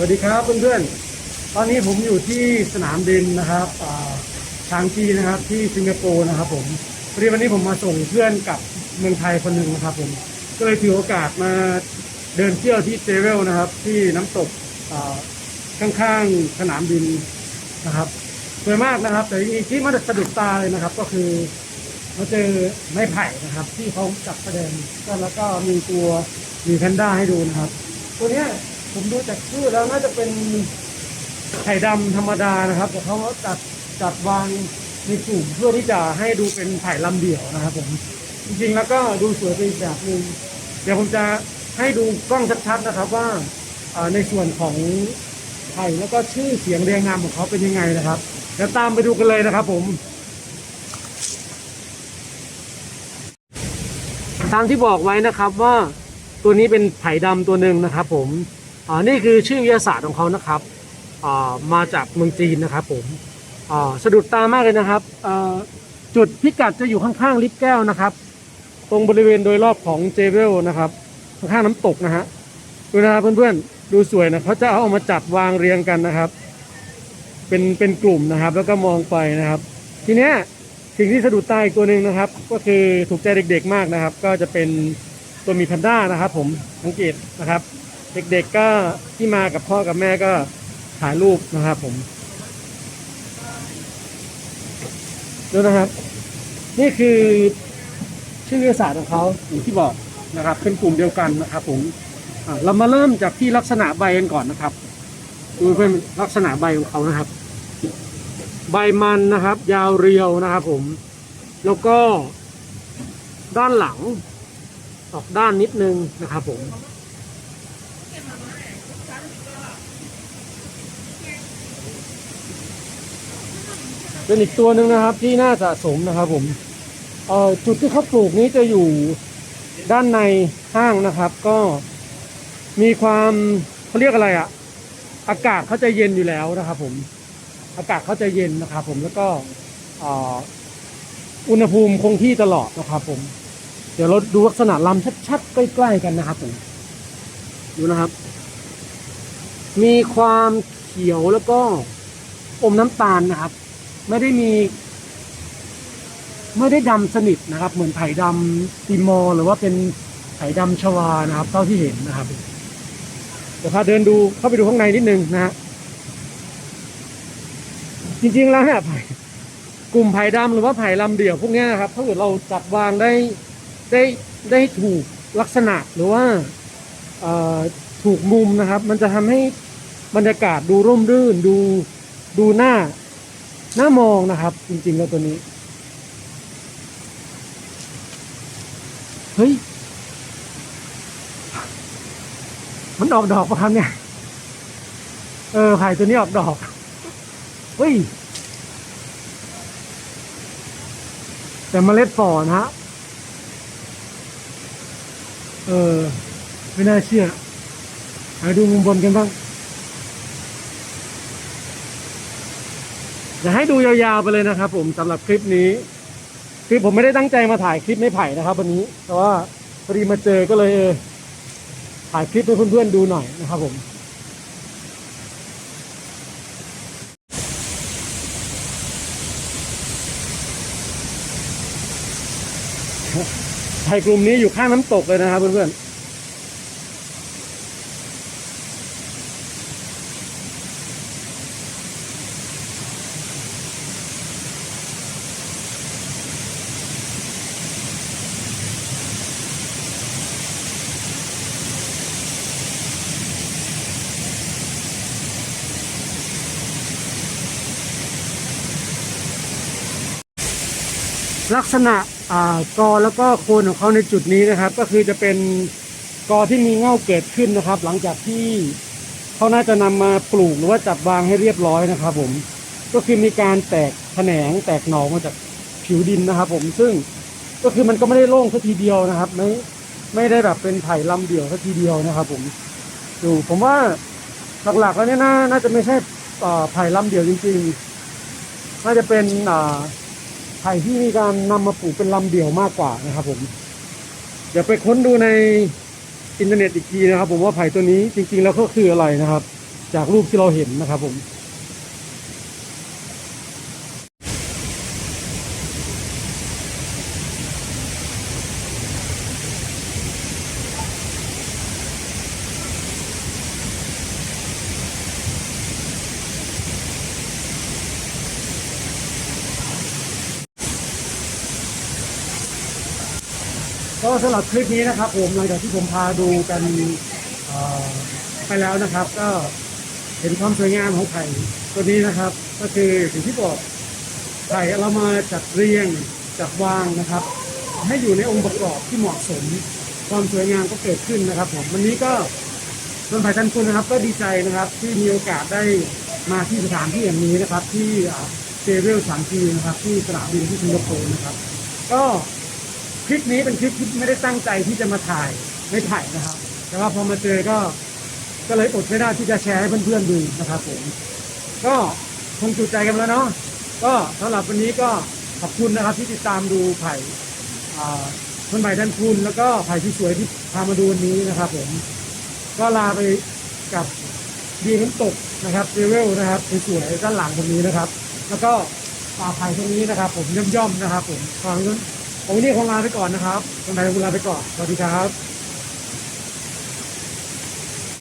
สวัสดีครับเพื่อนๆ ตอนนี้ผมอยู่ที่สนามบินนะครับชางจีนะครับที่สิงคโปร์นะครับผมพอดีวันนี้ผมมาส่งเพื่อนกลับเมืองไทยคนหนึ่งนะครับผมก็เลยถือโอกาสมาเดินเที่ยวที่เจเวลนะครับ ที่น้ำตกข้างๆสนามบินนะครับสวยมากนะครับ แต่อีกที่มันสะดุดตาเลยนะครับ ก็คือเราเจอไม้ไผ่นะครับ ที่เขาจัดแสดงก็นแล้วก็มีตัวมีแพนด้าให้ดูนะครับ ตัวเนี้ย ผมดูจากชื่อแล้วน่าจะเป็นไข่ดำธรรมดานะครับแต่เขาจัดจัดวางในกลุ่มเพื่อที่จะให้ดูเป็นไผ่ลำเดี่ยวนะครับผมจริงๆแล้วก็ดูสวยไปอีกแบบหนึ่งเดี๋ยวผมจะให้ดูกล้องชัดๆนะครับว่าในส่วนของไผ่แล้วก็ชื่อเสียงเรียงนามของเขาเป็นยังไงนะครับเดี๋ยวตามไปดูกันเลยนะครับผม ตามที่บอกไว้นะครับว่าตัวนี้เป็นไผ่ดำตัวหนึ่งนะครับผม อ่านี่คือชื่อวิทยาศาสตร์ของเขานะครับอ่ามาจากเมืองจีนนะครับผมอ่าสะดุดตามากเลยนะครับอ่าจุดพิกัดจะอยู่ข้างๆลิฟต์แก้วนะครับ ตรงบริเวณโดยรอบของเจเวลนะครับข้างๆน้ำตกนะฮะดูนะครับเพื่อนๆดูสวยนะเขาจะเอามาจัดวางเรียงกันนะครับ เป็นเป็นกลุ่มนะครับ แล้วก็มองไปนะครับ ทีเนี้ยสิ่งที่สะดุดตาอีกตัวหนึ่งนะครับ ก็คือถูกใจเด็กๆมากนะครับ ก็จะเป็นตัวมีแพนด้านะครับ ผมสังเกตนะครับ เด็กๆก็ที่มากับพ่อกับแม่ก็ถ่ายรูปนะครับผมดูนะครับ นี่คือชื่อวิทยาศาสตร์ของเขาอย่างที่บอกนะครับ เป็นกลุ่มเดียวกันนะครับผมเรามาเริ่มจากที่ลักษณะใบกันก่อนนะครับดูเป็นลักษณะใบของเขานะครับ ใบมันนะครับ ยาวเรียวนะครับ ผม แล้วก็ด้านหลังออกด้านนิดนึงนะครับผม เป็นอีกตัวหนึ่งนะครับที่น่าสะสมนะครับผมเอ่อจุดที่เขาปลูกนี้จะอยู่ด้านในห้างนะครับ ก็มีความเขาเรียกอะไรอะอากาศเขาจะเย็นอยู่แล้วนะครับ ผม อากาศเขาจะเย็นนะครับ ผมแล้วก็อ,อุณหภูมิคงที่ตลอดนะครับ ผม เดี๋ยวเราดูลักษณะลำชัดๆใกล้ๆกันนะครับผมดูนะครับ มีความเขียวแล้วก็อมน้ำตาลนะครับ ไม่ได้มี ไม่ได้ดำสนิทนะครับ เหมือนไผ่ดำติมอร์หรือว่าเป็นไผ่ดำชวานะครับ เท่าที่เห็นนะครับเดี๋ยวพาเดินดูเข้าไปดูข้างในนิดนึงนะฮะจริงๆแล้วเนี่ยไผ่กลุ่มไผ่ดำหรือว่าไผ่ลำเดี่ยวพวกนี้นะครับถ้าเกิดเราจัดวางได้ได้ได้ถูกลักษณะหรือว่าถูกมุมนะครับ มันจะทำให้บรรยากาศดูร่มรื่นดูดูหน้า น้ามองนะครับ จริง ๆ แล้วตัวนี้ เฮ้ย มันออกดอกปะครับเนี่ย เออไผ่ตัวนี้ออกดอก เฮ้ย แต่เมล็ดฝ่อนะฮะ เออ ไม่น่าเชื่อมาดูมุมบนกันบ้าง จะให้ดูยาวๆไปเลยนะครับผมสำหรับคลิปนี้ คือผมไม่ได้ตั้งใจมาถ่ายคลิปไม่ไผ่นะครับ วันนี้ แต่ว่าพอดีมาเจอก็เลยเออถ่ายคลิปให้เพื่อนๆดูหน่อยนะครับผมไทยกลุ่มนี้อยู่ข้างน้ำตกเลยนะครับเพื่อนๆ ลักษณะอ่ากอแล้วก็โคนของเขาในจุดนี้นะครับ ก็คือจะเป็นกอที่มีเง่าเกิดขึ้นนะครับ หลังจากที่เขาน่าจะนำมาปลูกหรือว่าจัดวางให้เรียบร้อยนะครับ ผมก็คือมีการแตกแขนงแตกหนองมาจากผิวดินนะครับ ผมซึ่งก็คือมันก็ไม่ได้โล่งสักทีเดียวนะครับ ไม่ไม่ได้แบบเป็นไผ่ลำเดี่ยวสักทีเดียวนะครับ ผมดูผมว่าหลักๆแล้วเนี่ยน่าน่าจะไม่ใช่ไผ่ลำเดี่ยวจริง ๆ น่าจะเป็นอ่า ไผ่ที่มีการนำมาปลูกเป็นลำเดี่ยวมากกว่านะครับ ผม เดี๋ยวไปค้นดูในอินเทอร์เน็ตอีกทีนะครับ ผมว่าไผ่ตัวนี้จริงๆแล้วก็คืออะไรนะครับ จากรูปที่เราเห็นนะครับ ผม ก็สำหรับคลิปนี้นะครับ ผมหลังจากที่ผมพาดูกันไปแล้วนะครับ ก็เห็นความสวยงามของไข่ตัวนี้นะครับ ก็คือสิ่งที่บอกไข่เรามาจัดเรียงจัดวางนะครับ ให้อยู่ในองค์ประกอบที่เหมาะสม ความสวยงามก็เกิดขึ้นนะครับผมวันนี้ก็ส่วนไผ่ทันคุณนะครับ ก็ดีใจนะครับ ที่มีโอกาสได้มาที่สถานที่อย่างนี้นะครับ ที่เซเรียลสามทีนะครับ ที่สนามบินที่สิงคโปร์นะครับ ก็ คลิปนี้เป็นคลิปที่ไม่ได้ตั้งใจที่จะมาถ่ายไม่ถ่ายนะครับ แต่ว่าพอมาเจอก็ก็เลยอดไม่ได้ที่จะแชร์ให้เพื่อนๆดูนะครับผม ก็คงจุใจกันแล้วเนาะก็สำหรับวันนี้ก็ขอบคุณนะครับที่ติดตามดูไผ่อ่าคนใหม่ท่านคุณ แล้วก็ไผ่ที่สวยที่พามาดูวันนี้นะครับผม ก็ลาไปกับดีน้ำตกนะครับเซเวลนะครับสวยๆด้านหลังตรงนี้นะครับ แล้วก็ป่าไผ่ตรงนี้นะครับ ผมย่อมๆนะครับ ผมฟังนั้น วันนี้คงลาไปก่อนนะครับคนไทยคงลาไปก่อน สวัสดีครับ